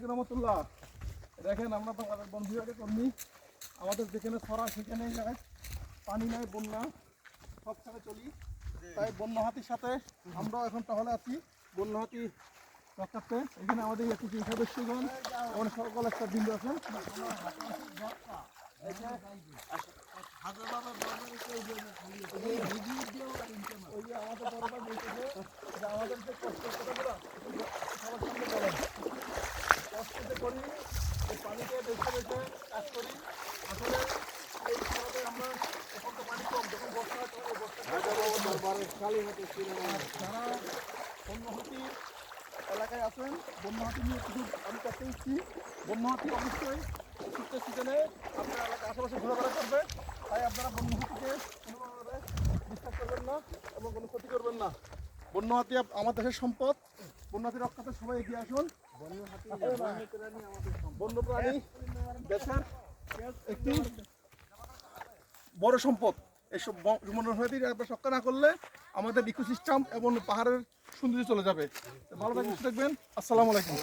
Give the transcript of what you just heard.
আলাইকুম রহমতুল্লাহ। দেখেন, আমরা আমাদের বন বিভাগের কর্মী। আমাদের যেখানে ছড়া, সেখানে পানি নাই, বন্যা। সবখানে চলি। তাই বন্য হাতির সাথে আমরাও এখন তাহলে আছি বন্য হাতি রক্ষার্থে এখানে আমাদের কিছু সদস্যগণ, এবং সকল একটা বিন্দু আছেন ওই কাজ করি। আসলে এই আমরা এখন তো পানি কম যখন বর্ষা হয় তখন যারা বন্যহাতি এলাকায় আছেন বন্যহাতি নিয়ে কিছু আমি করতে ইচ্ছি বন্যহাতি অবশ্যই শীতের সিজনে আপনার এলাকার আশেপাশে ঘোরাফেরা করবে তাই আপনারা বন্যহাতিকে কোনোভাবে বিশ্বাস করবেন না এবং কোনো ক্ষতি করবেন না। বন্যহাতি আমার দেশের সম্পদ। বন্যহাতি রক্ষাতে সবাই এগিয়ে আসুন। বন্যপ্রাণী দেশের একটি বড় সম্পদ। এইসব বন্যহাতি রক্ষা না করলে আমাদের ইকোসিস্টেম এবং পাহাড়ের সৌন্দর্য চলে যাবে। ভালো থাকবেন। আসসালামু আলাইকুম।